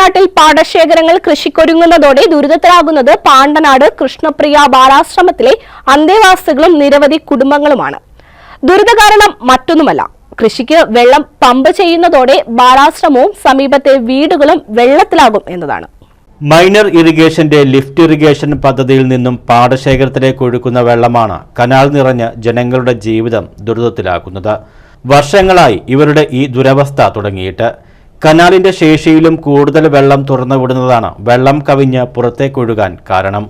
കുട്ടനാട്ടിൽ പാടശേഖരങ്ങൾ കൃഷിക്കൊരുങ്ങുന്നതോടെ ദുരിതത്തിലാകുന്നത് പാണ്ടനാട് കൃഷ്ണപ്രിയ ബാലാശ്രമത്തിലെ അന്തേവാസികളും നിരവധി കുടുംബങ്ങളുമാണ്. ദുരിത കാരണം മറ്റൊന്നുമല്ല. കൃഷിക്ക് വെള്ളം പമ്പ് ചെയ്യുന്നതോടെ ബാലാശ്രമവും സമീപത്തെ വീടുകളും വെള്ളത്തിലാകും എന്നതാണ്. മൈനർ ഇറിഗേഷന്റെ ലിഫ്റ്റ് ഇറിഗേഷൻ പദ്ധതിയിൽ നിന്നും പാടശേഖരത്തിലേക്ക് ഒഴുക്കുന്ന വെള്ളമാണ് കനാൽ നിറഞ്ഞ് ജനങ്ങളുടെ ജീവിതം ദുരിതത്തിലാക്കുന്നത്. വർഷങ്ങളായി ഇവരുടെ ഈ ദുരവസ്ഥ തുടങ്ങിയിട്ട്. കനാലിന്റെ ശേഷിയിലും കൂടുതൽ വെള്ളം തുറന്നുവിടുന്നതാണ് വെള്ളം കവിഞ്ഞ് പുറത്തേക്കൊഴുകാൻ കാരണം.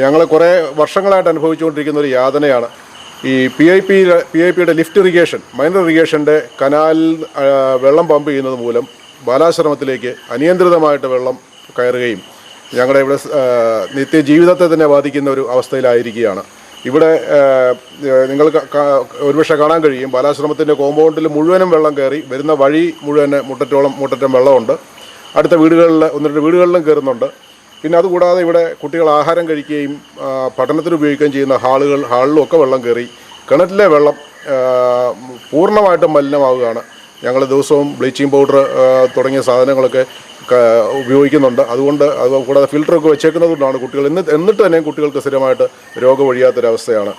ഞങ്ങൾ കുറേ വർഷങ്ങളായിട്ട് അനുഭവിച്ചുകൊണ്ടിരിക്കുന്ന ഒരു യാതനയാണ്. ഈ P I P P I പിയുടെ ലിഫ്റ്റ് ഇറിഗേഷൻ മൈനർ ഇറിഗേഷന്റെ കനാലിൽ വെള്ളം പമ്പ് ചെയ്യുന്നത് മൂലം ബാലാശ്രമത്തിലേക്ക് അനിയന്ത്രിതമായിട്ട് വെള്ളം കയറുകയും ഞങ്ങളുടെ ഇവിടെ നിത്യ നിത്യജീവിതത്തെ തന്നെ ബാധിക്കുന്ന ഒരു അവസ്ഥയിലായിരിക്കുകയാണ്. ഇവിടെ നിങ്ങൾ ഒരുപക്ഷെ കാണാൻ കഴിയും. ബാലാശ്രമത്തിന്റെ കോമ്പൗണ്ടിൽ മുഴുവനും വെള്ളം കയറി വരുന്ന വഴി മുഴുവൻ മുട്ടറ്റോളം മുട്ടറ്റം വെള്ളമുണ്ട്. അടുത്ത വീടുകളിൽ ഒന്ന് രണ്ട് വീടുകളിലും കയറുന്നുണ്ട്. പിന്നെ അതുകൂടാതെ ഇവിടെ കുട്ടികൾ ആഹാരം കഴിക്കുകയും പഠനത്തിന് ഉപയോഗിക്കുകയും ചെയ്യുന്ന ഹാളുകൾ ഹാളിലും ഒക്കെ വെള്ളം കയറി കിണറ്റിലെ വെള്ളം പൂർണമായിട്ടും മലിനമാവുകയാണ്. ഞങ്ങൾ ദിവസവും ബ്ലീച്ചിങ് പൗഡർ തുടങ്ങിയ സാധനങ്ങളൊക്കെ ഉപയോഗിക്കുന്നുണ്ട്. അതുകൊണ്ട് അത് കൂടാതെ ഫിൽറ്ററൊക്കെ വെച്ചേക്കുന്നതുകൊണ്ടാണ് കുട്ടികൾ ഇന്ന് എന്നിട്ട് തന്നെ കുട്ടികൾക്ക് സ്ഥിരമായിട്ട് രോഗം ഒഴിയാത്തൊരവസ്ഥയാണ്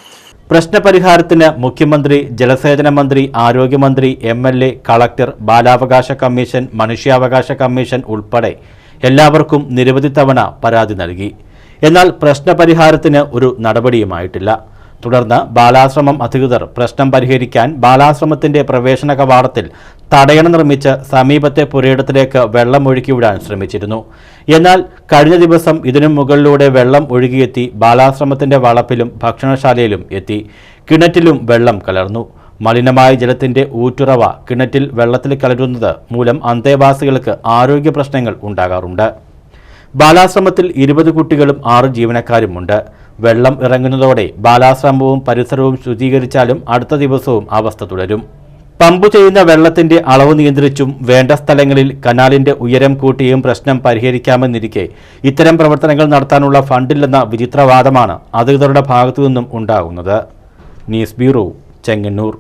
പ്രശ്നപരിഹാരത്തിന് മുഖ്യമന്ത്രി ജലസേചന മന്ത്രി ആരോഗ്യമന്ത്രി എം എൽ എ കളക്ടർ ബാലാവകാശ കമ്മീഷൻ മനുഷ്യാവകാശ കമ്മീഷൻ ഉൾപ്പെടെ എല്ലാവർക്കും നിരവധി തവണ പരാതി നൽകി. എന്നാൽ പ്രശ്നപരിഹാരത്തിന് ഒരു നടപടിയുമായിട്ടില്ല. തുടർന്ന് ബാലാശ്രമം അധികൃതർ പ്രശ്നം പരിഹരിക്കാൻ ബാലാശ്രമത്തിന്റെ പ്രവേശന കവാടത്തിൽ തടയണ നിർമ്മിച്ച് സമീപത്തെ പുരയിടത്തിലേക്ക് വെള്ളം ഒഴുക്കിവിടാൻ ശ്രമിച്ചിരുന്നു. എന്നാൽ കഴിഞ്ഞ ദിവസം ഇതിനു മുകളിലൂടെ വെള്ളം ഒഴുകിയെത്തി ബാലാശ്രമത്തിന്റെ വളപ്പിലും ഭക്ഷണശാലയിലും എത്തി. കിണറ്റിലും വെള്ളം കലർന്നു. മലിനമായ ജലത്തിന്റെ ഊറ്റുറവ കിണറ്റിൽ വെള്ളത്തിൽ കലരുന്നത് മൂലം അന്തേവാസികൾക്ക് ആരോഗ്യ പ്രശ്നങ്ങൾ ഉണ്ടാകാറുണ്ട്. ബാലാശ്രമത്തിൽ ഇരുപത് കുട്ടികളും ആറ് ജീവനക്കാരുമുണ്ട്. വെള്ളം ഇറങ്ങുന്നതോടെ ബാലാശ്രമവും പരിസരവും ശുചീകരിച്ചാലും അടുത്ത ദിവസവും അവസ്ഥ തുടരും. പമ്പ് ചെയ്യുന്ന വെള്ളത്തിന്റെ അളവ് നിയന്ത്രിച്ചും വേണ്ട സ്ഥലങ്ങളിൽ കനാലിന്റെ ഉയരം കൂട്ടിയും പ്രശ്നം പരിഹരിക്കാമെന്നിരിക്കെ ഇത്തരം പ്രവർത്തനങ്ങൾ നടത്താനുള്ള ഫണ്ടില്ലെന്ന വിചിത്രവാദമാണ് അധികൃതരുടെ ഭാഗത്തു നിന്നും ഉണ്ടാകുന്നത്. News bureau Chengannur.